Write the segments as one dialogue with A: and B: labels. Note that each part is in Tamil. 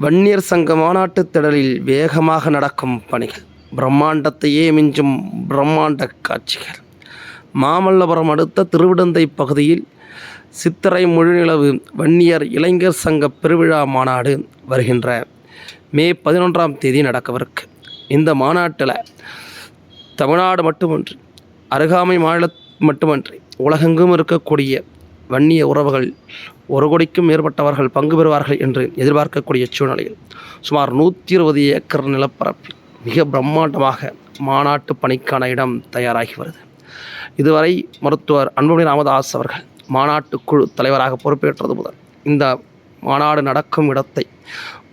A: வன்னியர் சங்க மாநாட்டுத் திடலில் வேகமாக நடக்கும் பணிகள். பிரம்மாண்டத்தையே மிஞ்சும் பிரம்மாண்ட காட்சிகள். மாமல்லபுரம் அடுத்த திருவிடந்தை பகுதியில் சித்திரை முழுநிலவு வன்னியர் இளைஞர் சங்க பெருவிழா மாநாடு வருகின்ற மே பதினொன்றாம் தேதி நடக்கவிருக்கு. இந்த மாநாட்டில் தமிழ்நாடு மட்டுமன்றி அருகாமை மாநிலம் மட்டுமன்றி உலகெங்கும் இருக்கக்கூடிய வன்னிய உறவுகள் ஒரு கோடிக்கும் மேற்பட்டவர்கள் பங்கு பெறுவார்கள் என்று எதிர்பார்க்கக்கூடிய சூழ்நிலையில் சுமார் நூற்றி இருபது ஏக்கர் நிலப்பரப்பில் மிக பிரம்மாண்டமாக மாநாட்டு பணிக்கான இடம் தயாராகி வருது. இதுவரை மருத்துவர் அன்புமணி ராமதாஸ் அவர்கள் மாநாட்டு குழு தலைவராக பொறுப்பேற்றது முதல் இந்த மாநாடு நடக்கும் இடத்தை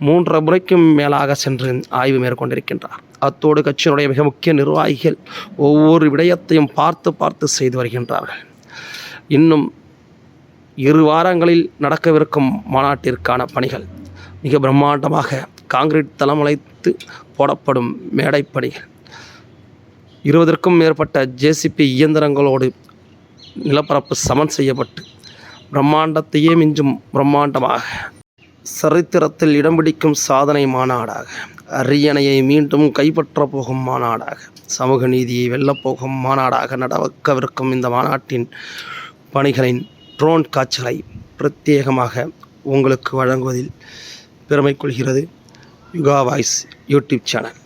A: மூன்று முறைக்கும் மேலாக சென்று ஆய்வு மேற்கொண்டிருக்கின்றார். அத்தோடு கட்சியினுடைய மிக முக்கிய நிர்வாகிகள் ஒவ்வொரு விடயத்தையும் பார்த்து பார்த்து செய்து வருகின்றார்கள். இன்னும் இரு வாரங்களில் நடக்கவிருக்கும் மாநாட்டிற்கான பணிகள் மிக பிரம்மாண்டமாக காங்கிரீட் தளமலைத்து போடப்படும் மேடை பணிகள். இருபதற்கும் மேற்பட்ட ஜேசிபி இயந்திரங்களோடு நிலப்பரப்பு சமன் செய்யப்பட்டு பிரம்மாண்டத்தையே மிஞ்சும் பிரம்மாண்டமாக. சரித்திரத்தில் இடம் பிடிக்கும் சாதனை மாநாடாக அரியணையை மீண்டும் கைப்பற்றப் போகும் மாநாடாக சமூக நீதியை வெல்லப்போகும் மாநாடாக நடக்கவிருக்கும் இந்த மாநாட்டின் பணிகளின் ட்ரோன் காட்சிகளை பிரத்யேகமாக உங்களுக்கு வழங்குவதில் பெருமை கொள்கிறது யுகா வாய்ஸ் யூடியூப் சேனல்.